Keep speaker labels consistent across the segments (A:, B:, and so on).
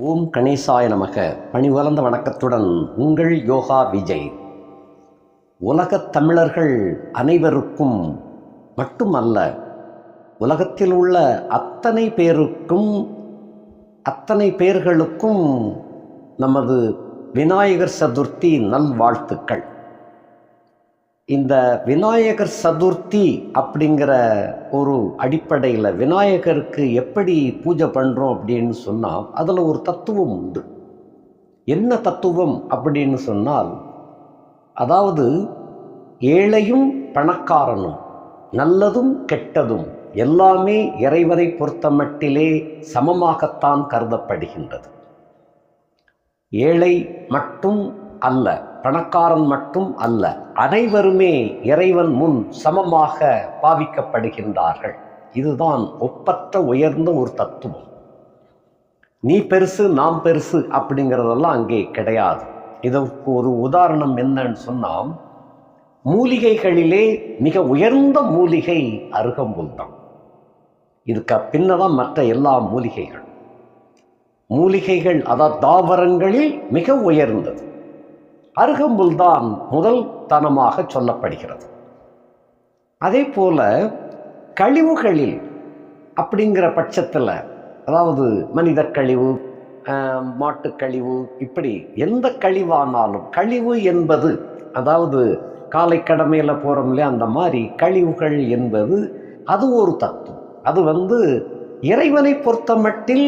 A: ஓம் கணேசாய நமக. பணிவளர்ந்த வணக்கத்துடன் உங்கள் யோகா விஜய். உலகத் தமிழர்கள் அனைவருக்கும் மட்டுமல்ல உலகத்தில் உள்ள அத்தனை பேருக்கும் அத்தனை பேர்களுக்கும் நமது விநாயகர் சதுர்த்தி நல்வாழ்த்துக்கள். இந்த விநாயகர் சதுர்த்தி அப்படிங்கிற ஒரு அடிப்படையில் விநாயகருக்கு எப்படி பூஜை பண்ணுறோம் அப்படின்னு சொன்னால் அதில் ஒரு தத்துவம் உண்டு. என்ன தத்துவம் அப்படின்னு சொன்னால் அதாவது ஏழையும் பணக்காரனும் நல்லதும் கெட்டதும் எல்லாமே இறைவனை பொறுத்தமட்டிலே சமமாகத்தான் கருதப்படுகின்றது. ஏழை மட்டும் அல்ல. பணக்காரன் மட்டும் அல்ல. அனைவருமே இறைவன் முன் சமமாக பாவிக்கப்படுகின்றார்கள். இதுதான் ஒப்பற்ற உயர்ந்த ஒரு தத்துவம். நீ பெருசு நாம் பெருசு அப்படிங்கிறதெல்லாம் அங்கே கிடையாது. இதற்கு ஒரு உதாரணம் என்னன்னு சொன்னால் மூலிகைகளிலே மிக உயர்ந்த மூலிகை அருகம்புல் தான் இதுக்கு பின்னதான் மற்ற எல்லா மூலிகைகள். மூலிகைகள் அதாவது தாவரங்களில் மிக உயர்ந்தது. அருகம்புல் தான் முதல் தனமாக சொல்லப்படுகிறது. அதே போல கழிவுகளில் அப்படிங்கிற பட்சத்தில் அதாவது மனித கழிவு மாட்டுக்கழிவு கழிவு இப்படி எந்த கழிவானாலும் கழிவு என்பது அதாவது காலை கடமையில் போகிறோம் இல்லையா அந்த மாதிரி கழிவுகள் என்பது அது ஒரு தத்துவம். அது வந்து இறைவனை பொறுத்த மட்டில்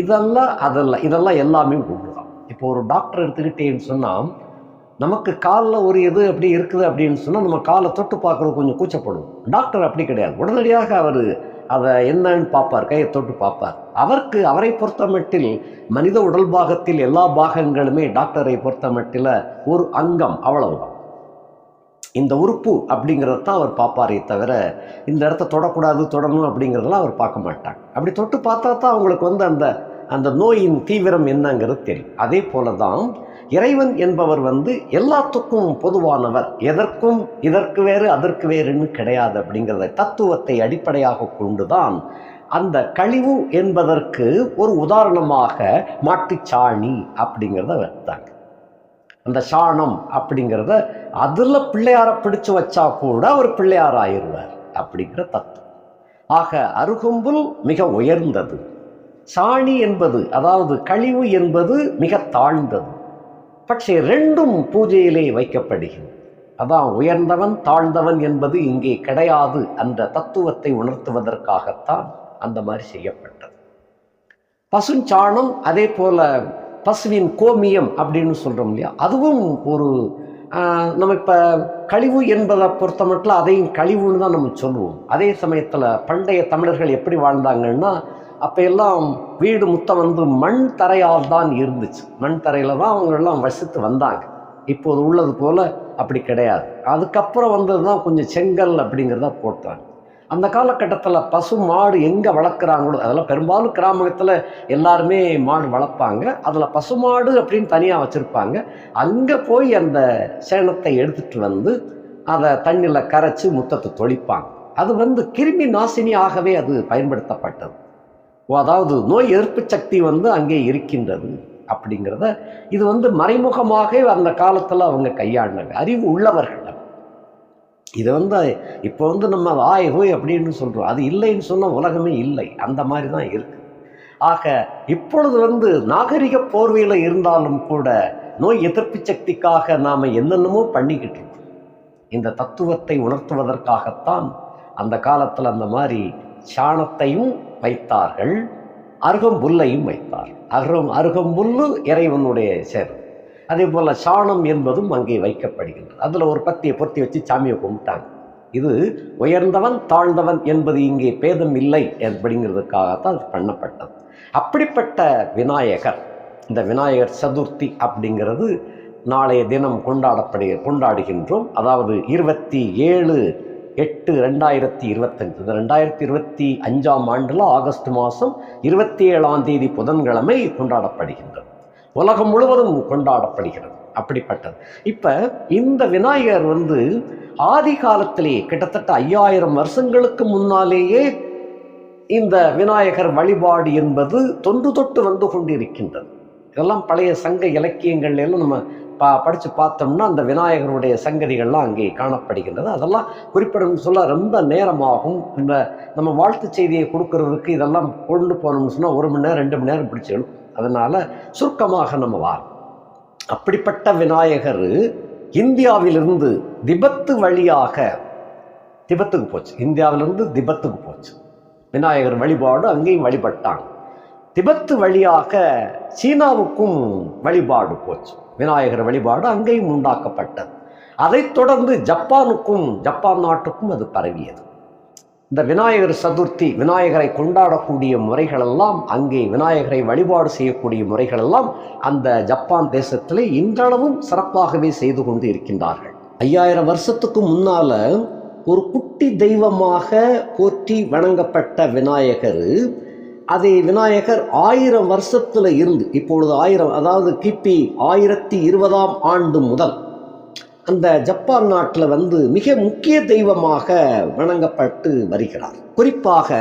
A: இதெல்லாம் அதெல்லாம் இதெல்லாம் எல்லாமே ஒன்று தான் இப்போ ஒரு டாக்டர் எடுத்துக்கிட்டேன்னு சொன்னால் நமக்கு காலில் ஒரு இது அப்படி இருக்குது அப்படின்னு சொன்னால் நம்ம காலை தொட்டு பார்க்குறது கொஞ்சம் கூச்சப்படும். டாக்டர் அப்படி கிடையாது. உடனடியாக அவர் அதை என்னன்னு பார்ப்பார் கையை தொட்டு பார்ப்பார். அவருக்கு அவரை பொறுத்த மட்டில் மனித உடல் பாகத்தில் எல்லா பாகங்களுமே டாக்டரை பொறுத்த மட்டில் ஒரு அங்கம் அவ்வளவுதான். இந்த உறுப்பு அப்படிங்கிறத தான் அவர் பார்ப்பாரே தவிர இந்த இடத்த தொடக்கூடாது தொடணும் அப்படிங்கிறதெல்லாம் அவர் பார்க்க மாட்டாங்க அப்படி தொட்டு பார்த்தா தான் அவங்களுக்கு வந்து அந்த அந்த நோயின் தீவிரம் என்னங்கிறது தெரியும். அதே போல தான் இறைவன் என்பவர் வந்து எல்லாத்துக்கும் பொதுவானவர். எதற்கும் இதற்கு வேறு அதற்கு வேறுன்னு கிடையாது அப்படிங்கிறத தத்துவத்தை அடிப்படையாக கொண்டுதான் அந்த கழிவு என்பதற்கு ஒரு உதாரணமாக மாட்டுச்சாணி அப்படிங்கிறத வைத்தாங்க. அந்த சாணம் அப்படிங்கிறத அதில் பிள்ளையாரை பிடிச்சு வச்சா கூட அவர் பிள்ளையார் ஆயிடுவார் அப்படிங்கிற தத்துவம். ஆக அருகம்புல் மிக உயர்ந்தது. சாணி என்பது அதாவது கழிவு என்பது மிக தாழ்ந்தது. பட்சே ரெண்டும் பூஜையிலே வைக்கப்படுகிறது. அதான் உயர்ந்தவன் தாழ்ந்தவன் என்பது இங்கே கிடையாது அந்த தத்துவத்தை உணர்த்துவதற்காகத்தான் அந்த மாதிரி செய்யப்பட்டது. பசுஞ்சாணம் அதே போல பசுவின் கோமியம் அப்படின்னு சொல்கிறோம் இல்லையா? அதுவும் ஒரு நம்ம இப்போ கழிவு என்பதை பொறுத்த மட்டும் அதையும் கழிவுன்னு தான் நம்ம சொல்லுவோம். அதே சமயத்தில் பண்டைய தமிழர்கள் எப்படி வாழ்ந்தாங்கன்னா அப்போ எல்லாம் வீடு முத்தம் வந்து மண் தரையால் தான் இருந்துச்சு. மண் தரையில் தான் அவங்களெல்லாம் வசித்து வந்தாங்க. இப்போது உள்ளது போல் அப்படி கிடையாது. அதுக்கப்புறம் வந்தது தான் கொஞ்சம் செங்கல் அப்படிங்கிறத போட்டாங்க. அந்த காலகட்டத்தில் பசு மாடு எங்கே வளர்க்குறாங்களோ அதெல்லாம் பெரும்பாலும் கிராமத்தில் எல்லாருமே மாடு வளர்ப்பாங்க. அதில் பசு மாடு அப்படின்னு தனியாக வச்சுருப்பாங்க. அங்கே போய் அந்த சேணத்தை எடுத்துகிட்டு வந்து அதை தண்ணியில் கரைச்சி முத்தத்தை தொளிப்பாங்க. அது வந்து கிருமி நாசினியாகவே அது பயன்படுத்தப்பட்டது. அதாவது நோய் எதிர்ப்பு சக்தி வந்து அங்கே இருக்கின்றது அப்படிங்கிறத இது வந்து மறைமுகமாக அந்த காலத்தில் அவங்க கையாண்டாங்க அறிவு உள்ளவர்கள் இது வந்து இப்போ வந்து நம்ம ஆய் ஹோய் அப்படின்னு சொல்கிறோம் அது இல்லைன்னு சொன்னால் உலகமே இல்லை. அந்த மாதிரி தான் இருக்குது ஆக இப்பொழுது வந்து நாகரிக போர்வையில் இருந்தாலும் கூட நோய் எதிர்ப்பு சக்திக்காக நாம் என்னென்னமோ பண்ணிக்கிட்டு இருக்கோம். இந்த தத்துவத்தை உணர்த்துவதற்காகத்தான் அந்த காலத்தில் அந்த மாதிரி சாணத்தையும் வைத்தார்கள் அருகம்புல்லையும் வைத்தார். அருகம் அருகம்புல்லு இறைவனுடைய சேர் அதே போல் சாணம் என்பதும் அங்கே வைக்கப்படுகின்றது. அதில் ஒரு பத்தியை பொருத்தி வச்சு சாமியை கும்பிட்டாங்க. இது உயர்ந்தவன் தாழ்ந்தவன் என்பது இங்கே பேதம் இல்லை அப்படிங்கிறதுக்காகத்தான் அது பண்ணப்பட்டது. அப்படிப்பட்ட விநாயகர் இந்த விநாயகர் சதுர்த்தி அப்படிங்கிறது நாளைய தினம் கொண்டாடப்படு கொண்டாடுகின்றோம். அதாவது இருபத்தி ஏழு எட்டு ரெண்டாயிரத்தி இருபத்தஞ்சு. இந்த ரெண்டாயிரத்தி இருபத்தி அஞ்சாம் ஆண்டில் ஆகஸ்ட் மாதம் இருபத்தி ஏழாம் தேதி புதன்கிழமை கொண்டாடப்படுகின்றது. உலகம் முழுவதும் கொண்டாடப்படுகிறது. அப்படிப்பட்டது. இப்போ இந்த விநாயகர் வந்து ஆதி காலத்திலேயே கிட்டத்தட்ட ஐயாயிரம் வருஷங்களுக்கு முன்னாலேயே இந்த விநாயகர் வழிபாடு என்பது தொன்று தொட்டு வந்து கொண்டிருக்கின்றது. இதெல்லாம் பழைய சங்க இலக்கியங்கள்லாம் எல்லாம் நம்ம பா படித்து பார்த்தோம்னா அந்த விநாயகருடைய சங்கதிகள்லாம் அங்கே காணப்படுகின்றது. அதெல்லாம் குறிப்பிடணும்னு சொல்ல ரொம்ப நேரமாகும். இந்த நம்ம வாழ்த்து செய்தியை கொடுக்கறதுக்கு இதெல்லாம் கொண்டு போனோம்னு சொன்னால் ஒரு மணி நேரம் ரெண்டு மணி நேரம் பிடிச்சிடும் அதனால் சுருக்கமாக நம்ம வார். அப்படிப்பட்ட விநாயகர் இந்தியாவிலிருந்து திபத்து வழியாக திபெத்துக்கு போச்சு. இந்தியாவிலிருந்து திபத்துக்கு போச்சு. விநாயகர் வழிபாடு அங்கேயும் வழிபட்டாங்க. திபெத்து வழியாக சீனாவுக்கும் வழிபாடு போச்சு. விநாயகர் வழிபாடு அங்கேயும் உண்டாக்கப்பட்டது. அதைத் தொடர்ந்து ஜப்பானுக்கும் ஜப்பான் நாட்டுக்கும் அது பரவியது. இந்த விநாயகர் சதுர்த்தி விநாயகரை கொண்டாடக்கூடிய முறைகளெல்லாம் அங்கே விநாயகரை வழிபாடு செய்யக்கூடிய முறைகளெல்லாம் அந்த ஜப்பான் தேசத்திலே இன்றளவும் சிறப்பாகவே செய்து கொண்டு இருக்கின்றார்கள். ஐயாயிரம் வருஷத்துக்கு முன்னால ஒரு குட்டி தெய்வமாக போற்றி வணங்கப்பட்ட விநாயகர் அதை விநாயகர் ஆயிரம் வருஷத்தில் இருந்து இப்பொழுது ஆயிரம் அதாவது கிபி ஆயிரத்தி இருபதாம் ஆண்டு முதல் அந்த ஜப்பான் நாட்டில் வந்து மிக முக்கிய தெய்வமாக வணங்கப்பட்டு வருகிறார். குறிப்பாக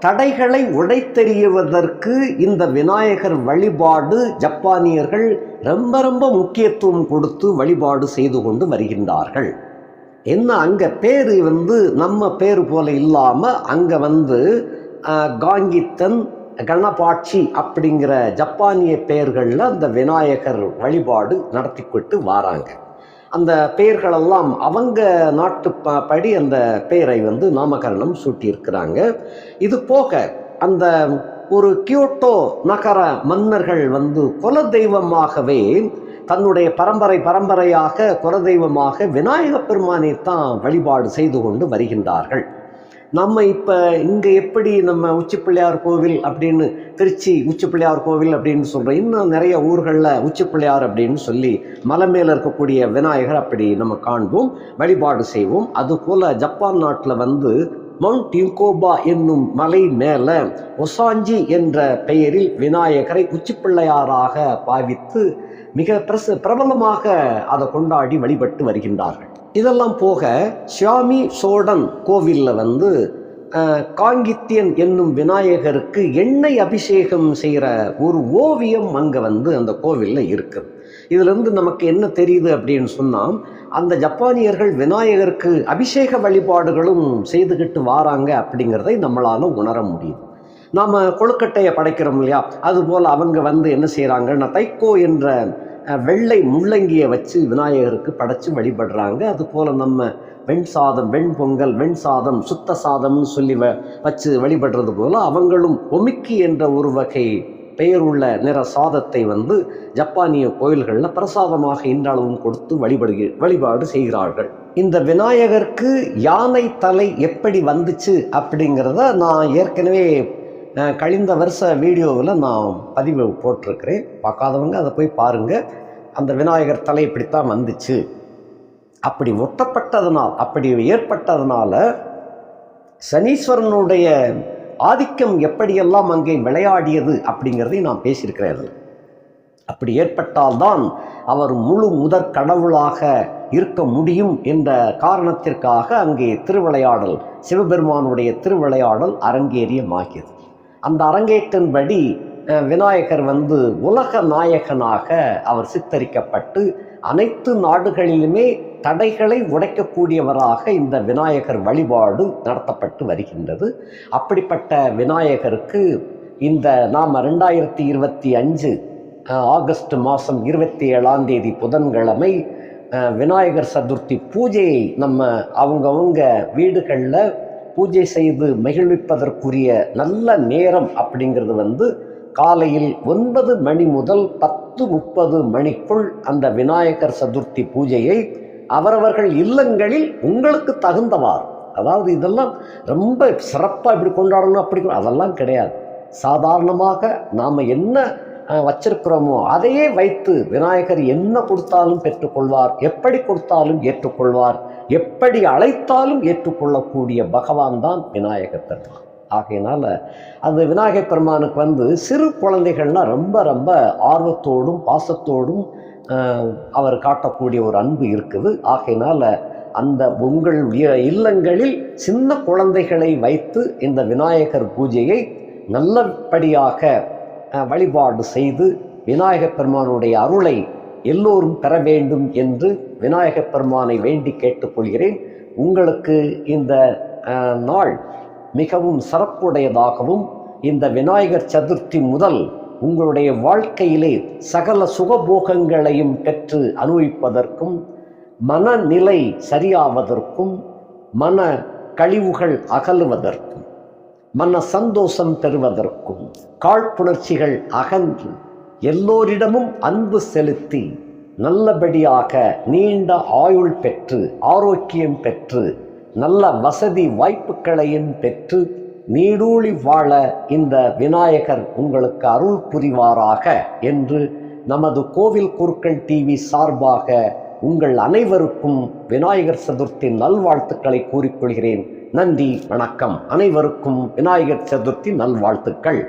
A: தடைகளை உடைத்தெறியுவதற்கு இந்த விநாயகர் வழிபாடு ஜப்பானியர்கள் ரொம்ப ரொம்ப முக்கியத்துவம் கொடுத்து வழிபாடு செய்து கொண்டு வருகின்றார்கள். என்ன அங்கே பேர் வந்து நம்ம பேர் போல இல்லாமல் அங்கே வந்து காங்கித்தன் கணபாட்சி அப்படிங்கிற ஜப்பானிய பெயர்களில் அந்த விநாயகர் வழிபாடு நடத்திக்கிட்டு வாராங்க. அந்த பெயர்களெல்லாம் அவங்க நாட்டு ப- படி அந்த பெயரை வந்து நாமகரணம் சூட்டியிருக்கிறாங்க. இது போக அந்த ஒரு கியோட்டோ நகர மன்னர்கள் வந்து குல தெய்வமாகவே தன்னுடைய பரம்பரை பரம்பரையாக குலதெய்வமாக விநாயகப் பெருமானை தான் வழிபாடு செய்து கொண்டு வருகின்றார்கள். நம்ம இப்போ இங்கே எப்படி நம்ம உச்சிப்பிள்ளையார் கோவில் அப்படின்னு திருச்சி உச்சிப்பிள்ளையார் கோவில் அப்படின்னு சொல்கிறோம் இன்னும் நிறைய ஊர்களில் உச்சிப்பிள்ளையார் அப்படின்னு சொல்லி மலை மேலே இருக்கக்கூடிய விநாயகர் அப்படி நம்ம காண்போம் வழிபாடு செய்வோம். அதுபோல் ஜப்பான் நாட்டில் வந்து மவுண்ட் யூகோபா என்னும் மலை மேலே ஒசாஞ்சி என்ற பெயரில் விநாயகரை உச்சி பிள்ளையாராக பாவித்து மிக பிரச பிரபலமாக அதை கொண்டாடி வழிபட்டு வருகின்றார்கள். இதெல்லாம் போக ஷியாமி சோடன் கோவிலில் வந்து காங்கித்தியன் என்னும் விநாயகருக்கு எண்ணெய் அபிஷேகம் செய்கிற ஒரு ஓவியம் அங்கே வந்து அந்த கோவிலில் இருக்குது. இதிலிருந்து நமக்கு என்ன தெரியுது அப்படின்னு சொன்னால் அந்த ஜப்பானியர்கள் விநாயகருக்கு அபிஷேக வழிபாடுகளும் செய்துக்கிட்டு வாராங்க அப்படிங்கிறதை நம்மளால் உணர முடியுது. நாம் கொழுக்கட்டையை படைக்கிறோம் இல்லையா? அதுபோல் அவங்க வந்து என்ன செய்கிறாங்கன்னா தைக்கோ என்ற வெள்ளை முள்ளங்கியை வச்சு விநாயகருக்கு படைச்சு வழிபடுறாங்க. அதுபோல் நம்ம வெண் சாதம் வெண் பொங்கல் வெண் சாதம் சுத்த சாதம்னு சொல்லி வ வச்சு வழிபடுறது போல் அவங்களும் ஒமிக்கி என்ற ஒரு வகை பெயருள்ள நிற சாதத்தை வந்து ஜப்பானிய கோயில்களில் பிரசாதமாக இன்றளவும் கொடுத்து வழிபடுகி வழிபாடு செய்கிறார்கள். இந்த விநாயகருக்கு யானை தலை எப்படி வந்துச்சு அப்படிங்கிறத நான் ஏற்கனவே கழிந்த வருஷ வீடியோவில் நான் பதிவு போட்டிருக்கிறேன். பார்க்காதவங்க அதை போய் பாருங்கள் அந்த விநாயகர் தலை இப்படித்தான் வந்துச்சு. அப்படி ஒட்டப்பட்டதனால் அப்படி ஏற்பட்டதுனால சனீஸ்வரனுடைய ஆதிக்கம் எப்படியெல்லாம் அங்கே விளையாடியது அப்படிங்கிறதை நான் பேசியிருக்கிறேன் அப்படி ஏற்பட்டால்தான் அவர் முழு முதற் கடவுளாக இருக்க முடியும் என்ற காரணத்திற்காக அங்கே திருவிளையாடல் சிவபெருமானுடைய திருவிளையாடல் அரங்கேறியமாகியது. அந்த அரங்கேற்றின்படி விநாயகர் வந்து உலக நாயகனாக அவர் சித்தரிக்கப்பட்டு அனைத்து நாடுகளிலுமே தடைகளை உடைக்கக்கூடியவராக இந்த விநாயகர் வழிபாடு நடத்தப்பட்டு வருகின்றது. அப்படிப்பட்ட விநாயகருக்கு இந்த நாம் ரெண்டாயிரத்தி இருபத்தி அஞ்சு ஆகஸ்ட் மாதம் இருபத்தி ஏழாம் தேதி புதன்கிழமை விநாயகர் சதுர்த்தி பூஜையை நம்ம அவங்கவுங்க வீடுகளில் பூஜை செய்து மகிழ்விப்பதற்குரிய நல்ல நேரம் அப்படிங்கிறது வந்து காலையில் ஒன்பது மணி முதல் பத்து முப்பது மணிக்குள் அந்த விநாயகர் சதுர்த்தி பூஜையை அவரவர்கள் இல்லங்களில் உங்களுக்கு தகுந்தவாறு. அதாவது இதெல்லாம் ரொம்ப சிறப்பாக இப்படி கொண்டாடணும் அப்படி அதெல்லாம் கிடையாது. சாதாரணமாக நாம் என்ன வச்சிருக்கிறோமோ அதையே வைத்து விநாயகர் என்ன கொடுத்தாலும் பெற்றுக்கொள்வார் எப்படி கொடுத்தாலும் ஏற்றுக்கொள்வார் எப்படி அழைத்தாலும் ஏற்றுக்கொள்ளக்கூடிய பகவான் தான் விநாயகர் பெருமான். ஆகையினால் அந்த விநாயகர் பெருமானுக்கு வந்து சிறு குழந்தைகள்னா ரொம்ப ரொம்ப ஆர்வத்தோடும் பாசத்தோடும் அவர் காட்டக்கூடிய ஒரு அன்பு இருக்குது. ஆகையினால் அந்த உங்கள் இல்லங்களில் சின்ன குழந்தைகளை வைத்து இந்த விநாயகர் பூஜையை நல்லபடியாக வழிபாடு செய்து விநாயகப் பெருமானுடைய அருளை எல்லோரும் பெற வேண்டும் என்று விநாயகப் பெருமானை வேண்டி கேட்டுக்கொள்கிறேன். உங்களுக்கு இந்த நாள் மிகவும் சிறப்புடையதாகவும் இந்த விநாயகர் சதுர்த்தி முதல் உங்களுடைய வாழ்க்கையிலே சகல சுகபோகங்களையும் பெற்று அனுபவிப்பதற்கும் மனநிலை சரியாவதற்கும் மன கழிவுகள் அகலுவதற்கும் மன சந்தோஷம் பெறுவதற்கும் காழ்ப்புணர்ச்சிகள் அகன்று எல்லோரிடமும் அன்பு செலுத்தி நல்லபடியாக நீண்ட ஆயுள் பெற்று ஆரோக்கியம் பெற்று நல்ல வசதி வாய்ப்புகளையும் பெற்று நீடூழி வாழ இந்த விநாயகர் உங்களுக்கு அருள் புரிவாராக என்று நமது கோவில் குருக்கள் டிவி சார்பாக உங்கள் அனைவருக்கும் விநாயகர் சதுர்த்தி நல்வாழ்த்துக்களை கூறிக்கொள்கிறேன். நன்றி வணக்கம். அனைவருக்கும் விநாயகர் சதுர்த்தி நல்வாழ்த்துக்கள்.